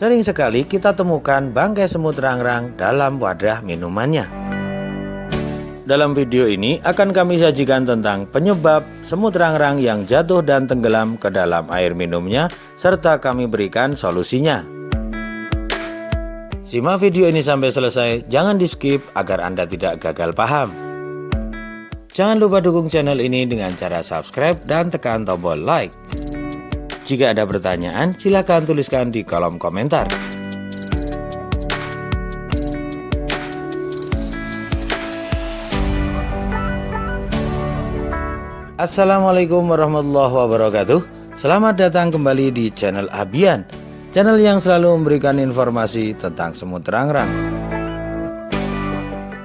Sering sekali kita temukan bangkai semut rangrang dalam wadah minumannya. Dalam video ini akan kami sajikan tentang penyebab semut rangrang yang jatuh dan tenggelam ke dalam air minumnya serta kami berikan solusinya. Simak video ini sampai selesai, jangan di skip agar Anda tidak gagal paham. Jangan lupa dukung channel ini dengan cara subscribe dan tekan tombol like. Jika ada pertanyaan, silakan tuliskan di kolom komentar. Assalamualaikum warahmatullahi wabarakatuh. Selamat datang kembali di channel Abian, channel yang selalu memberikan informasi tentang semut rangrang.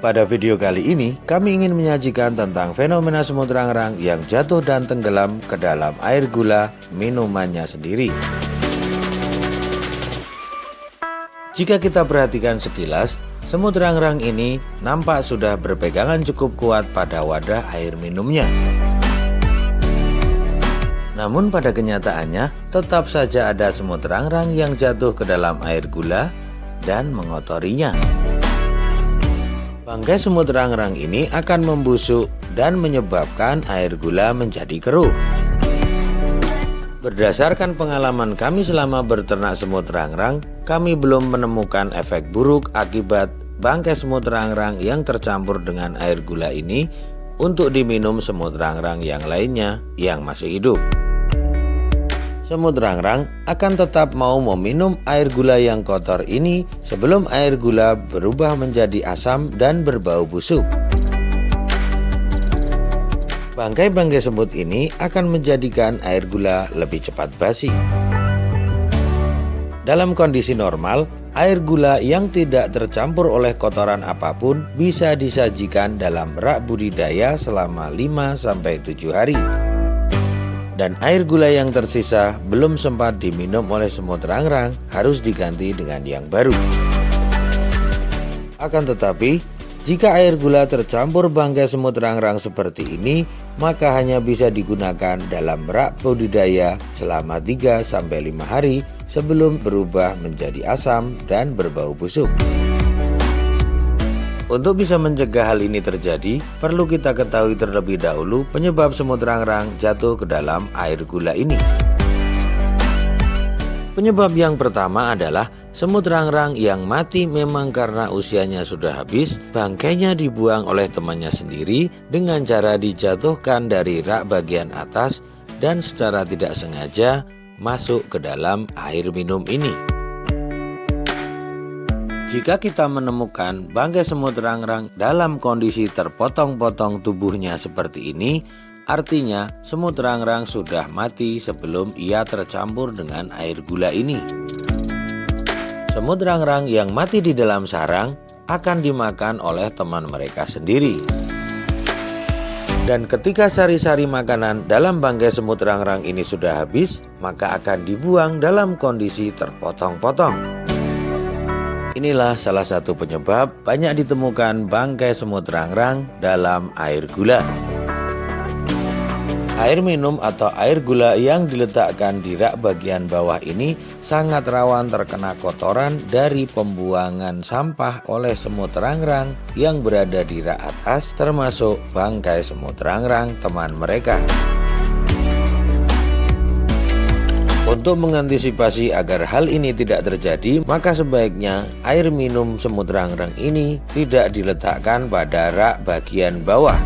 Pada video kali ini, kami ingin menyajikan tentang fenomena semut rangrang yang jatuh dan tenggelam ke dalam air gula minumannya sendiri. Jika kita perhatikan sekilas, semut rangrang ini nampak sudah berpegangan cukup kuat pada wadah air minumnya. Namun pada kenyataannya, tetap saja ada semut rangrang yang jatuh ke dalam air gula dan mengotorinya. Bangkai semut rangrang ini akan membusuk dan menyebabkan air gula menjadi keruh. Berdasarkan pengalaman kami selama berternak semut rangrang, kami belum menemukan efek buruk akibat bangkai semut rangrang yang tercampur dengan air gula ini untuk diminum semut rangrang yang lainnya yang masih hidup semut rangrang akan tetap mau meminum air gula yang kotor ini sebelum air gula berubah menjadi asam dan berbau busuk. Bangkai-bangkai semut ini akan menjadikan air gula lebih cepat basi. Dalam kondisi normal, air gula yang tidak tercampur oleh kotoran apa pun bisa disajikan dalam rak budidaya selama 5-7 hari dan air gula yang tersisa belum sempat diminum oleh semut rangrang harus diganti dengan yang baru. Akan tetapi, jika air gula tercampur bangkai semut rangrang seperti ini, maka hanya bisa digunakan dalam rak budidaya selama 3-5 hari sebelum berubah menjadi asam dan berbau busuk. Untuk bisa mencegah hal ini terjadi, perlu kita ketahui terlebih dahulu penyebab semut rangrang jatuh ke dalam air gula ini. Penyebab yang pertama adalah semut rangrang yang mati memang karena usianya sudah habis, bangkainya dibuang oleh temannya sendiri dengan cara dijatuhkan dari rak bagian atas dan secara tidak sengaja masuk ke dalam air minum ini. Jika kita menemukan bangkai semut rangrang dalam kondisi terpotong-potong tubuhnya seperti ini, artinya semut rangrang sudah mati sebelum ia tercampur dengan air gula ini. Semut rangrang yang mati di dalam sarang akan dimakan oleh teman mereka sendiri. Dan ketika sari-sari makanan dalam bangkai semut rangrang ini sudah habis, maka akan dibuang dalam kondisi terpotong-potong. Inilah salah satu penyebab banyak ditemukan bangkai semut rangrang dalam air gula. Air minum atau air gula yang diletakkan di rak bagian bawah ini sangat rawan terkena kotoran dari pembuangan sampah oleh semut rangrang yang berada di rak atas termasuk bangkai semut rangrang teman mereka. Untuk mengantisipasi agar hal ini tidak terjadi, maka sebaiknya air minum semut rangrang ini tidak diletakkan pada rak bagian bawah.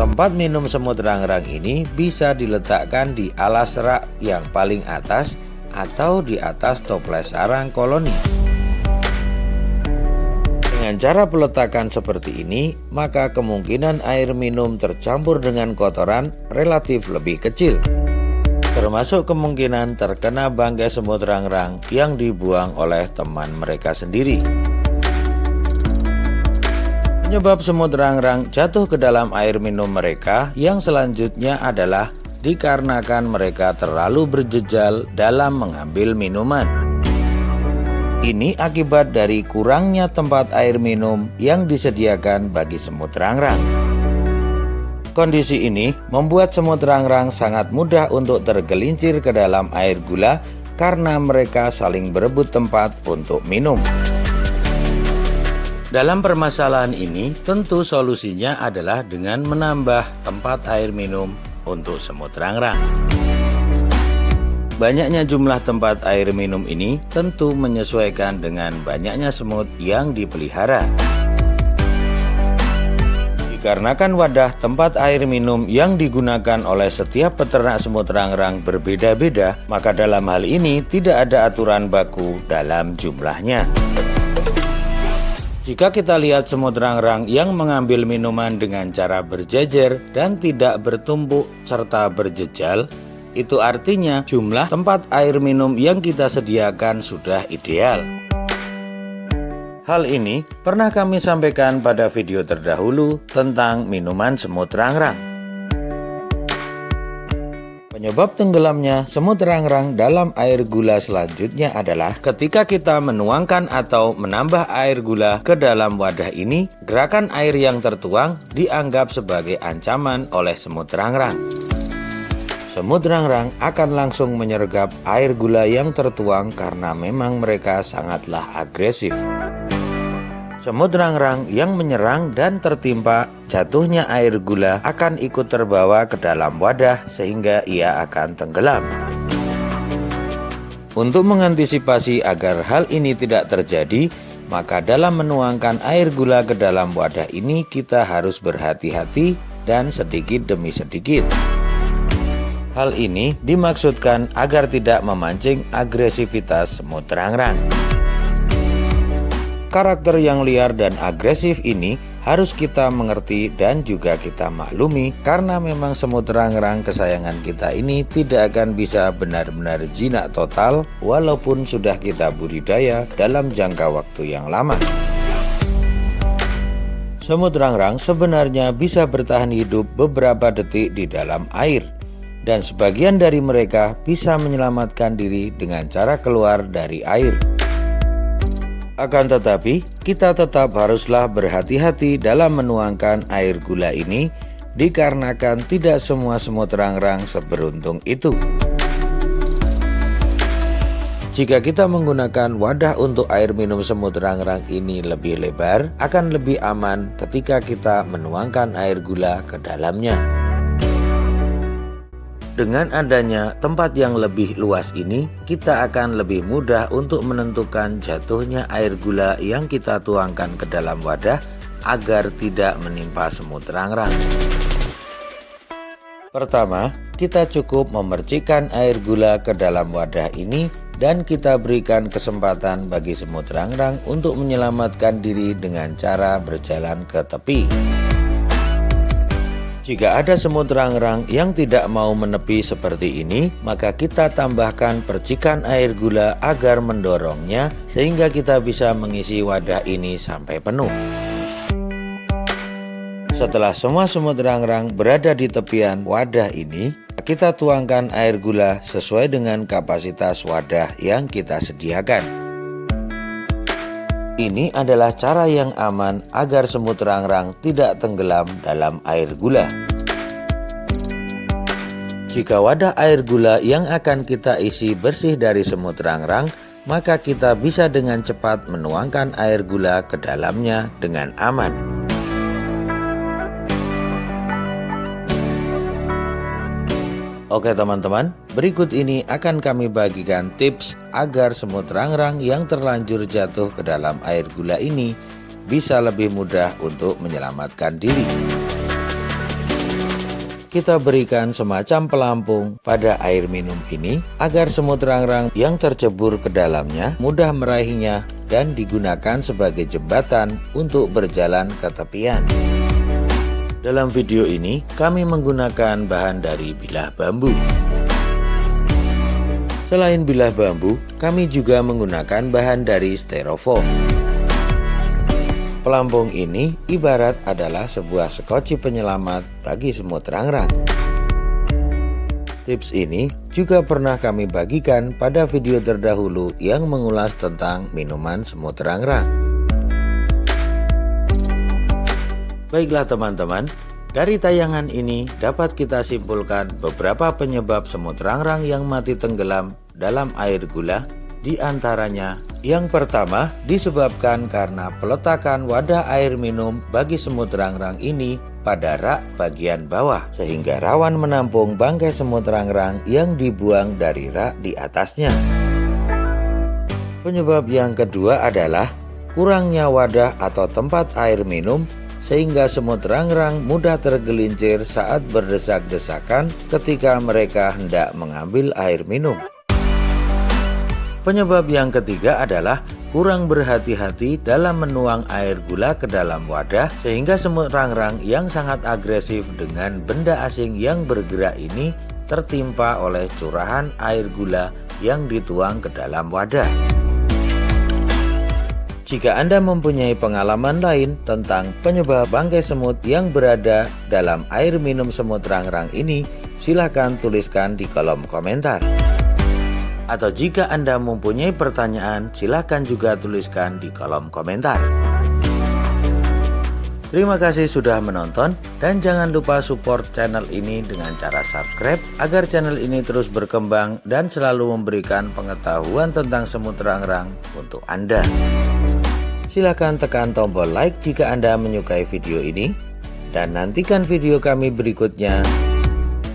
Tempat minum semut rangrang ini bisa diletakkan di alas rak yang paling atas atau di atas toples sarang koloni. Dengan cara peletakan seperti ini, maka kemungkinan air minum tercampur dengan kotoran relatif lebih kecil termasuk kemungkinan terkena bangkai semut rangrang yang dibuang oleh teman mereka sendiri. Penyebab semut rangrang jatuh ke dalam air minum mereka yang selanjutnya adalah dikarenakan mereka terlalu berjejal dalam mengambil minuman. Ini akibat dari kurangnya tempat air minum yang disediakan bagi semut rangrang. Kondisi ini membuat semut rangrang sangat mudah untuk tergelincir ke dalam air gula karena mereka saling berebut tempat untuk minum. Dalam permasalahan ini, tentu solusinya adalah dengan menambah tempat air minum untuk semut rangrang. Banyaknya jumlah tempat air minum ini tentu menyesuaikan dengan banyaknya semut yang dipelihara. Dikarenakan wadah tempat air minum yang digunakan oleh setiap peternak semut rangrang berbeda-beda, maka dalam hal ini tidak ada aturan baku dalam jumlahnya. Jika kita lihat semut rangrang yang mengambil minuman dengan cara berjejer dan tidak bertumpuk serta berjejal, itu artinya jumlah tempat air minum yang kita sediakan sudah ideal. Hal ini pernah kami sampaikan pada video terdahulu tentang minuman semut rangrang. Penyebab tenggelamnya semut rangrang dalam air gula selanjutnya adalah ketika kita menuangkan atau menambah air gula ke dalam wadah ini, gerakan air yang tertuang dianggap sebagai ancaman oleh semut rangrang. Semut rangrang akan langsung menyergap air gula yang tertuang karena memang mereka sangatlah agresif. Semut rangrang yang menyerang dan tertimpa jatuhnya air gula akan ikut terbawa ke dalam wadah sehingga ia akan tenggelam. Untuk mengantisipasi agar hal ini tidak terjadi, maka dalam menuangkan air gula ke dalam wadah ini kita harus berhati-hati dan sedikit demi sedikit. Hal ini dimaksudkan agar tidak memancing agresivitas semut rangrang. Karakter yang liar dan agresif ini harus kita mengerti dan juga kita maklumi karena memang semut rangrang kesayangan kita ini tidak akan bisa benar-benar jinak total walaupun sudah kita budidaya dalam jangka waktu yang lama. Semut rangrang sebenarnya bisa bertahan hidup beberapa detik di dalam air dan sebagian dari mereka bisa menyelamatkan diri dengan cara keluar dari air. Akan tetapi, kita tetap haruslah berhati-hati dalam menuangkan air gula ini dikarenakan tidak semua semut rangrang seberuntung itu. Jika kita menggunakan wadah untuk air minum semut rangrang ini lebih lebar, akan lebih aman ketika kita menuangkan air gula ke dalamnya. Dengan adanya tempat yang lebih luas ini, kita akan lebih mudah untuk menentukan jatuhnya air gula yang kita tuangkan ke dalam wadah agar tidak menimpa semut rangrang. Pertama, kita cukup memercikan air gula ke dalam wadah ini dan kita berikan kesempatan bagi semut rangrang untuk menyelamatkan diri dengan cara berjalan ke tepi. Jika ada semut rangrang yang tidak mau menepi seperti ini, maka kita tambahkan percikan air gula agar mendorongnya sehingga kita bisa mengisi wadah ini sampai penuh. Setelah semua semut rangrang berada di tepian wadah ini, kita tuangkan air gula sesuai dengan kapasitas wadah yang kita sediakan. Ini adalah cara yang aman agar semut rangrang tidak tenggelam dalam air gula. Jika wadah air gula yang akan kita isi bersih dari semut rangrang, maka kita bisa dengan cepat menuangkan air gula ke dalamnya dengan aman. Oke teman-teman, berikut ini akan kami bagikan tips agar semut rangrang yang terlanjur jatuh ke dalam air gula ini bisa lebih mudah untuk menyelamatkan diri. Kita berikan semacam pelampung pada air minum ini agar semut rangrang yang tercebur ke dalamnya mudah meraihnya dan digunakan sebagai jembatan untuk berjalan ke tepian. Dalam video ini, kami menggunakan bahan dari bilah bambu. Selain bilah bambu, kami juga menggunakan bahan dari styrofoam. Pelampung ini ibarat adalah sebuah sekoci penyelamat bagi semut rangrang. Tips ini juga pernah kami bagikan pada video terdahulu yang mengulas tentang minuman semut rangrang. Baiklah teman-teman, dari tayangan ini dapat kita simpulkan beberapa penyebab semut rangrang yang mati tenggelam dalam air gula di antaranya yang pertama disebabkan karena peletakan wadah air minum bagi semut rangrang ini pada rak bagian bawah sehingga rawan menampung bangkai semut rangrang yang dibuang dari rak di atasnya. Penyebab yang kedua adalah kurangnya wadah atau tempat air minum sehingga semut rangrang mudah tergelincir saat berdesak-desakan ketika mereka hendak mengambil air minum. Penyebab yang ketiga adalah kurang berhati-hati dalam menuang air gula ke dalam wadah sehingga semut rangrang yang sangat agresif dengan benda asing yang bergerak ini tertimpa oleh curahan air gula yang dituang ke dalam wadah. Jika Anda mempunyai pengalaman lain tentang penyebab bangkai semut yang berada dalam air minum semut rangrang ini, silakan tuliskan di kolom komentar atau jika Anda mempunyai pertanyaan, silahkan juga tuliskan di kolom komentar. Terima kasih sudah menonton dan jangan lupa support channel ini dengan cara subscribe agar channel ini terus berkembang dan selalu memberikan pengetahuan tentang semut rangrang untuk Anda. Silahkan tekan tombol like jika Anda menyukai video ini dan nantikan video kami berikutnya.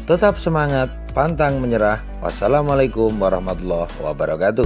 Tetap semangat, pantang menyerah. Wassalamualaikum warahmatullahi wabarakatuh.